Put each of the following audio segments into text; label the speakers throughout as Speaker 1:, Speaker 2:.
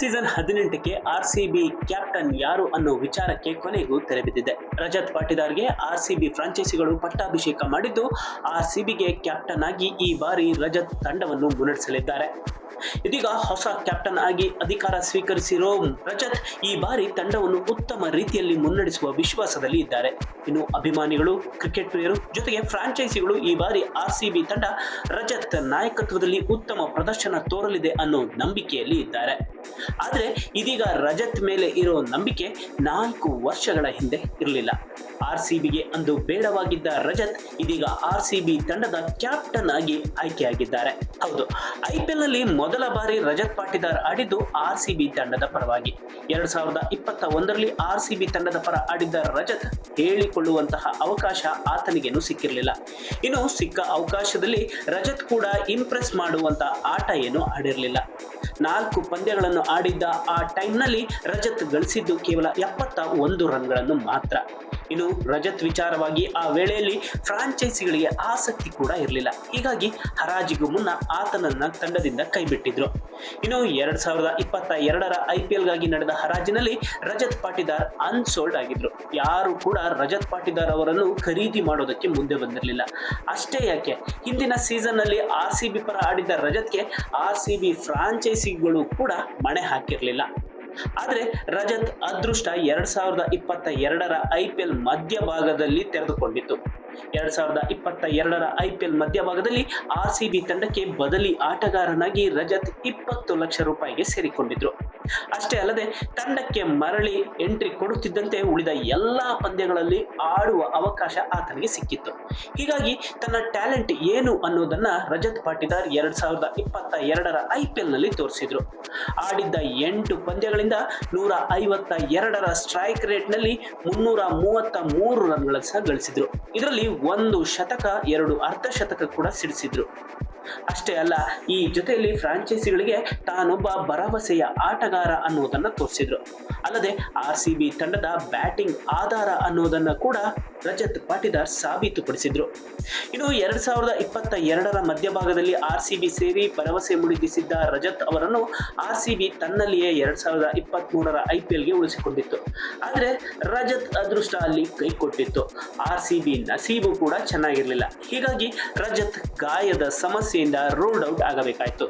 Speaker 1: Season ಹದಿನೆಂಟಕ್ಕೆ R C B captain ಯಾರು ಅನ್ನೋ ವಿಚಾರಕ್ಕೆ ಕೊನೆಗೂ ತೆರೆಬಿದ್ದಿದೆ ರಜತ್ ಪಾಟಿದಾರ್ಗೆ ಆರ್ ಸಿಬಿ ಫ್ರಾಂಚೈಸಿಗಳು ಪಟ್ಟಾಭಿಷೇಕ ಮಾಡಿದ್ದು ಆರ್ ಸಿಬಿಗೆ ಕ್ಯಾಪ್ಟನ್ ಆಗಿ ಈ ಬಾರಿ ರಜತ್ ತಂಡವನ್ನು ಮುನ್ನಡೆಸಲಿದ್ದಾರೆ. ಇದೀಗ ಹೊಸ ಕ್ಯಾಪ್ಟನ್ ಆಗಿ ಅಧಿಕಾರ ಸ್ವೀಕರಿಸಿರೋ ರಜತ್ ಈ ಬಾರಿ ತಂಡವನ್ನು ಉತ್ತಮ ರೀತಿಯಲ್ಲಿ ಮುನ್ನಡೆಸುವ ವಿಶ್ವಾಸದಲ್ಲಿ ಇದ್ದಾರೆ. ಇನ್ನು ಅಭಿಮಾನಿಗಳು, ಕ್ರಿಕೆಟ್ ಪ್ರಿಯರು, ಜೊತೆಗೆ ಫ್ರಾಂಚೈಸಿಗಳು ಈ ಬಾರಿ ಆರ್ ಸಿ ಬಿ ತಂಡ ರಜತ್ ನಾಯಕತ್ವದಲ್ಲಿ ಉತ್ತಮ ಪ್ರದರ್ಶನ ತೋರಲಿದೆ ಅನ್ನೋ ನಂಬಿಕೆಯಲ್ಲಿ ಇದ್ದಾರೆ. ಆದರೆ ಇದೀಗ ರಜತ್ ಮೇಲೆ ಇರೋ ನಂಬಿಕೆ ನಾಲ್ಕು ವರ್ಷಗಳ ಹಿಂದೆ ಇರಲಿಲ್ಲ. ಆರ್ ಸಿ ಬಿಗೆ ಅಂದು ಬೇಡವಾಗಿದ್ದ ರಜತ್ ಇದೀಗ ಆರ್ ಸಿ ಬಿ ತಂಡದ ಕ್ಯಾಪ್ಟನ್ ಆಗಿ ಆಯ್ಕೆಯಾಗಿದ್ದಾರೆ. ಹೌದು, ಐ ಪಿ ಎಲ್ನಲ್ಲಿ ಮೊದಲ ಬಾರಿ ರಜತ್ ಪಾಟಿದಾರ್ ಆಡಿದ್ದು ಆರ್ ಸಿ ಬಿ ತಂಡದ ಪರವಾಗಿ. ಎರಡ್ ಸಾವಿರದ ಇಪ್ಪತ್ತ ಒಂದರಲ್ಲಿ ಆರ್ ಸಿ ಬಿ ತಂಡದ ಪರ ಆಡಿದ್ದ ರಜತ್ ಹೇಳಿಕೊಳ್ಳುವಂತಹ ಅವಕಾಶ ಆತನಿಗೇನು ಸಿಕ್ಕಿರಲಿಲ್ಲ. ಇನ್ನು ಸಿಕ್ಕ ಅವಕಾಶದಲ್ಲಿ ರಜತ್ ಕೂಡ ಇಂಪ್ರೆಸ್ ಮಾಡುವಂತ ಆಟ ಏನು ಆಡಿರಲಿಲ್ಲ. ನಾಲ್ಕು ಪಂದ್ಯಗಳನ್ನು ಆಡಿದ್ದ ಆ ಟೈಮ್ನಲ್ಲಿ ರಜತ್ ಗಳಿಸಿದ್ದು ಕೇವಲ ಎಪ್ಪತ್ತ ಒಂದು ರನ್ಗಳನ್ನು ಮಾತ್ರ. ಇನ್ನು ರಜತ್ ವಿಚಾರವಾಗಿ ಆ ವೇಳೆಯಲ್ಲಿ ಫ್ರಾಂಚೈಸಿಗಳಿಗೆ ಆಸಕ್ತಿ ಕೂಡ ಇರಲಿಲ್ಲ. ಹೀಗಾಗಿ ಹರಾಜಿಗೂ ಮುನ್ನ ಆತನನ್ನ ತಂಡದಿಂದ ಕೈಬಿಟ್ಟಿದ್ರು. ಇನ್ನು ಎರಡ್ ಸಾವಿರದ ಇಪ್ಪತ್ತ ಎರಡರ ಐ ಪಿ ಎಲ್ಗಾಗಿ ನಡೆದ ಹರಾಜಿನಲ್ಲಿ ರಜತ್ ಪಾಟಿದಾರ್ ಅನ್ಸೋಲ್ಡ್ ಆಗಿದ್ರು. ಯಾರು ಕೂಡ ರಜತ್ ಪಾಟಿದಾರ್ ಅವರನ್ನು ಖರೀದಿ ಮಾಡೋದಕ್ಕೆ ಮುಂದೆ ಬಂದಿರಲಿಲ್ಲ. ಅಷ್ಟೇ ಯಾಕೆ, ಹಿಂದಿನ ಸೀಸನ್ನಲ್ಲಿ ಆರ್ ಸಿ ಬಿ ಪರ ಆಡಿದ್ದ ರಜತ್ಗೆ ಆರ್ ಸಿ ಬಿ ಫ್ರಾಂಚೈಸಿಗಳು ಕೂಡ ಮಣೆ ಹಾಕಿರಲಿಲ್ಲ. ಆದರೆ ರಜತ್ ಅದೃಷ್ಟ ಎರಡ್ ಸಾವಿರದ ಇಪ್ಪತ್ತ ಎರಡರ ಐ ಪಿ ಎಲ್ ಮಧ್ಯಭಾಗದಲ್ಲಿ ತೆರೆದುಕೊಂಡಿತ್ತು ಎರಡ್ ಸಾವಿರದ ಇಪ್ಪತ್ತ ಎರಡರ ಐ ಪಿ ಎಲ್ ಮಧ್ಯಭಾಗದಲ್ಲಿ ಆರ್ ಸಿ ಬಿ ತಂಡಕ್ಕೆ ಬದಲಿ ಆಟಗಾರನಾಗಿ ರಜತ್ ಇಪ್ಪತ್ತು ಲಕ್ಷ ರೂಪಾಯಿಗೆ ಸೇರಿಕೊಂಡಿದ್ರು. ಅಷ್ಟೇ ಅಲ್ಲದೆ ತಂಡಕ್ಕೆ ಮರಳಿ ಎಂಟ್ರಿ ಕೊಡುತ್ತಿದ್ದಂತೆ ಉಳಿದ ಎಲ್ಲಾ ಪಂದ್ಯಗಳಲ್ಲಿ ಆಡುವ ಅವಕಾಶ ಆತನಿಗೆ ಸಿಕ್ಕಿತ್ತು. ಹೀಗಾಗಿ ತನ್ನ ಟ್ಯಾಲೆಂಟ್ ಏನು ಅನ್ನೋದನ್ನ ರಜತ್ ಪಾಟೀದಾರ್ ಎರಡ್ ಸಾವಿರದ ಇಪ್ಪತ್ತ ಎರಡರ ಐ ನಲ್ಲಿ ತೋರಿಸಿದ್ರು. ಆಡಿದ್ದ ಎಂಟು ಪಂದ್ಯಗಳಿಂದ ನೂರ ಐವತ್ತ ಎರಡರ ಸ್ಟ್ರೈಕ್ ರೇಟ್ನಲ್ಲಿ ಮುನ್ನೂರ ಮೂವತ್ತ ಮೂರು ಸಹ ಗಳಿಸಿದ್ರು. ಇದರಲ್ಲಿ ಒಂದು ಶತಕ ಎರಡು ಅರ್ಧ ಶತಕ ಕೂಡ ಸಿಡಿಸಿದ್ರು. ಅಷ್ಟೇ ಅಲ್ಲ, ಈ ಜೊತೆಯಲ್ಲಿ ಫ್ರಾಂಚೈಸಿಗಳಿಗೆ ತಾನೊಬ್ಬ ಭರವಸೆಯ ಆಟಗಾರ ಅನ್ನುವುದನ್ನ ತೋರಿಸಿದ್ರು. ಅಲ್ಲದೆ, ಆರ್ ಸಿ ತಂಡದ ಬ್ಯಾಟಿಂಗ್ ಆಧಾರ ಅನ್ನೋದನ್ನ ಕೂಡ ರಜತ್ ಪಾಟಿದಾರ್ ಸಾಬೀತುಪಡಿಸಿದ್ರು. ಇನ್ನು ಎರಡ್ ಸಾವಿರದ ಇಪ್ಪತ್ತ ಎರಡರ ಮಧ್ಯಭಾಗದಲ್ಲಿ ಆರ್ ಸಿ ಬಿ ಸೇರಿ ಭರವಸೆ ಮುಡಿಗಿಸಿದ್ದ ರಜತ್ ಅವರನ್ನು ಆರ್ ಸಿ ಬಿ ತನ್ನಲ್ಲಿಯೇ ಎರಡ್ ಸಾವಿರದ ಇಪ್ಪತ್ತ್ ಮೂರರ ಐ ಪಿ ಎಲ್ಗೆ ಉಳಿಸಿಕೊಂಡಿತ್ತು. ಆದರೆ, ರಜತ್ ಅದೃಷ್ಟ ಅಲ್ಲಿ ಕೈ ಕೊಟ್ಟಿತ್ತು. ಆರ್ ಸಿ ಬಿ ನಸೀಬು ಕೂಡ ಚೆನ್ನಾಗಿರಲಿಲ್ಲ. ಹೀಗಾಗಿ ರಜತ್ ಗಾಯದ ಸಮಸ್ಯೆಯಿಂದ ರೂಲ್ಡ್ ಔಟ್ ಆಗಬೇಕಾಯಿತು.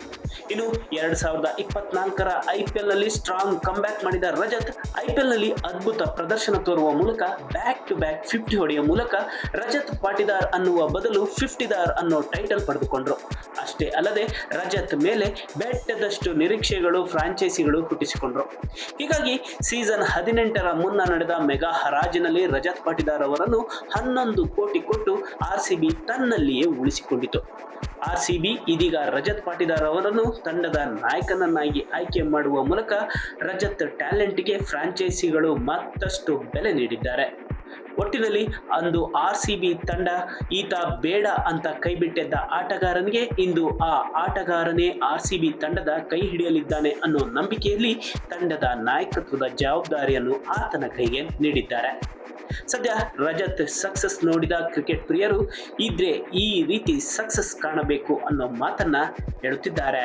Speaker 1: ಇನ್ನು ಎರಡ್ ಸಾವಿರದ ಇಪ್ಪತ್ನಾಲ್ಕರ ಐ ಪಿ ಎಲ್ನಲ್ಲಿ ಸ್ಟ್ರಾಂಗ್ ಕಂಬ್ಯಾಕ್ ಮಾಡಿದ ರಜತ್, ಐ ಪಿ ಎಲ್ನಲ್ಲಿ ಅದ್ಭುತ ಪ್ರದರ್ಶನ ತೋರುವ ಮೂಲಕ ಬ್ಯಾಕ್ ಟು ಬ್ಯಾಕ್ ಫಿಫ್ಟಿ ಹೊಡೆಯುವ ಮೂಲಕ ರಜತ್ ಪಾಟಿದಾರ್ ಅನ್ನುವ ಬದಲು ಫಿಫ್ಟಿದಾರ್ ಅನ್ನೋ ಟೈಟಲ್ ಪಡೆದುಕೊಂಡ್ರು. ಅಷ್ಟೇ ಅಲ್ಲದೆ ರಜತ್ ಮೇಲೆ ಬೆಟ್ಟದಷ್ಟು ನಿರೀಕ್ಷೆಗಳು ಫ್ರಾಂಚೈಸಿಗಳು ಹುಟ್ಟಿಸಿಕೊಂಡ್ರು. ಹೀಗಾಗಿ ಸೀಸನ್ ಹದಿನೆಂಟರ ಮುನ್ನ ನಡೆದ ಮೆಗಾ ಹರಾಜಿನಲ್ಲಿ ರಜತ್ ಪಾಟಿದಾರ್ ಅವರನ್ನು ಹನ್ನೊಂದು ಕೋಟಿ ಕೊಟ್ಟು ಆರ್ ಸಿ ಬಿ ತನ್ನಲ್ಲಿಯೇ ಉಳಿಸಿಕೊಂಡಿತು. ಆರ್ ಸಿ ಬಿ ಇದೀಗ ರಜತ್ ಪಾಟಿದಾರ್ ಅವರನ್ನು ತಂಡದ ನಾಯಕನನ್ನಾಗಿ ಆಯ್ಕೆ ಮಾಡುವ ಮೂಲಕ ರಜತ್ ಟ್ಯಾಲೆಂಟ್ಗೆ ಫ್ರಾಂಚೈಸಿಗಳು ಮತ್ತಷ್ಟು ಬೆಲೆ ನೀಡಿದ್ದಾರೆ. ಒಟ್ಟಿನಲ್ಲಿ ಅಂದು ಆರ್ ಸಿ ಬಿ ತಂಡ ಈತ ಬೇಡ ಅಂತ ಕೈಬಿಟ್ಟಿದ್ದ ಆಟಗಾರನಿಗೆ ಇಂದು ಆ ಆಟಗಾರನೇ ಆರ್ ಸಿ ಬಿ ತಂಡದ ಕೈ ಹಿಡಿಯಲಿದ್ದಾನೆ ಅನ್ನೋ ನಂಬಿಕೆಯಲ್ಲಿ ತಂಡದ ನಾಯಕತ್ವದ ಜವಾಬ್ದಾರಿಯನ್ನು ಆತನ ಕೈಗೆ ನೀಡಿದ್ದಾರೆ. ಸದ್ಯ ರಜತ್ ಸಕ್ಸಸ್ ನೋಡಿದ ಕ್ರಿಕೆಟ್ ಪ್ರಿಯರು ಇದ್ರೆ ಈ ರೀತಿ ಸಕ್ಸಸ್ ಕಾಣಬೇಕು ಅನ್ನೋ ಮಾತನ್ನ ಹೇಳುತ್ತಿದ್ದಾರೆ.